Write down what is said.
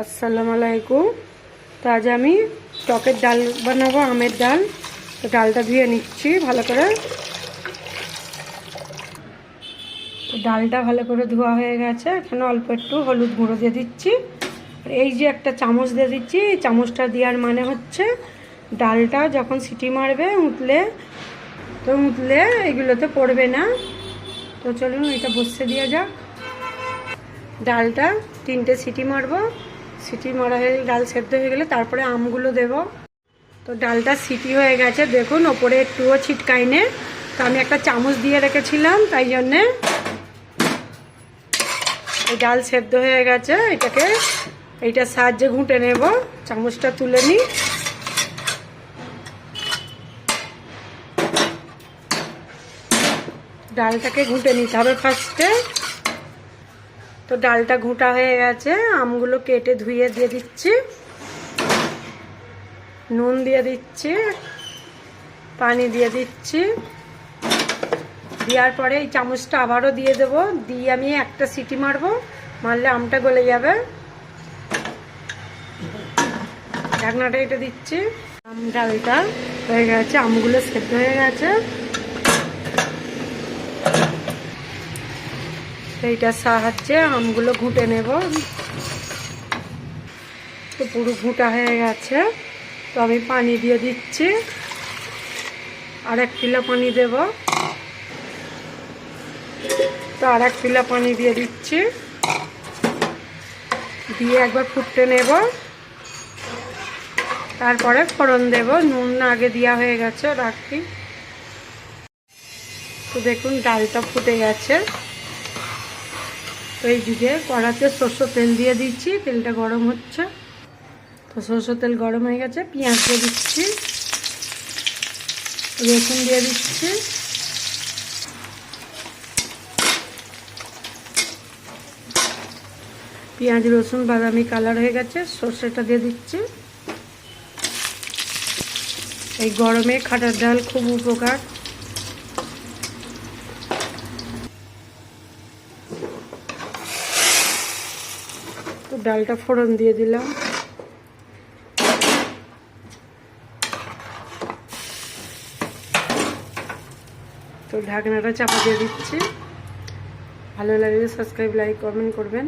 আসসালামু আলাইকুম তো আজ আমি টকের ডাল বানাবো, আমের ডাল। তো ডালটা ধুয়ে নিচ্ছি ভালো করে। ডালটা ভালো করে ধোয়া হয়ে গেছে। এখানে অল্প একটু হলুদ গুঁড়ো দিয়ে দিচ্ছি। এই যে একটা চামচ দিয়ে দিচ্ছি, এই চামচটা দেওয়ার মানে হচ্ছে ডালটা যখন সিটি মারবে উঠলে তো উঠলে এগুলোতে পড়বে না। তো চলুন এটা বসতে দিয়ে যাক। ডালটা তিনটে সিটি মারবো। সিটি মারা হয়ে ডাল সেদ্ধ হয়ে গেলে তারপরে আমগুলো দেব। তো ডালটা সিটি হয়ে গেছে। দেখুন, ওপরে একটুও ছিটকাই নে তো আমি একটা চামচ দিয়ে রেখেছিলাম, তাই জন্যে এই ডাল সেদ্ধ হয়ে গেছে। এটাকে এইটার সাহায্যে ঘুঁটে নেব। চামচটা তুলে নিই। ডালটাকে ঘুঁটে নিতে হবে ফার্স্টে। তো ডালটা ঘুঁটা হয়ে গেছে, আমগুলো কেটে ধুয়ে দিয়ে দিচ্ছি। নুন দিয়ে দিচ্ছি, পানি দিয়ে দিচ্ছি। দেওয়ার পরে এই চামচটা আবারও দিয়ে দেবো, দিয়ে আমি একটা সিটি মারবো, মারলে আমটা গলে যাবে। ঢাকনাটা এটা দিচ্ছি। আম ডালটা হয়ে গেছে, আমগুলো সেদ্ধ হয়ে গেছে। এইটার সাহায্যে আমগুলো ঘুঁটে নেব। তো পুরো ঘুঁটা হয়ে গেছে। তো আমি পানি দিয়ে দিচ্ছি। আর এক পিলা পানি দেব। তো আর এক পিলা পানি দিয়ে দিচ্ছি। দিয়ে একবার ফুটতে নেব। তারপরে ফোড়ন দেব। নুন আগে দেওয়া হয়ে গেছে, রাখি। তো দেখুন, ডালটা ফুটে গেছে। তো এই দিকে কড়াতে সর্ষের তেল দিয়ে দিচ্ছি, তেলটা গরম হচ্ছে। তো সর্ষের তেল গরম হয়ে গেছে, পেঁয়াজ দিয়ে দিচ্ছি, রসুন দিয়ে দিচ্ছি। পেঁয়াজ, রসুন, বাদামি কালার হয়ে গেছে, সর্ষেটা দিয়ে দিচ্ছি। এই গরমে খাটার ডাল খুব উপকার। তো ডালটা ফোড়ন দিয়ে দিলাম। তো ঢাকনাটা চাপা দিয়ে দিচ্ছি। ভালো লাগলে সাবস্ক্রাইব লাইক কমেন্ট করবেন।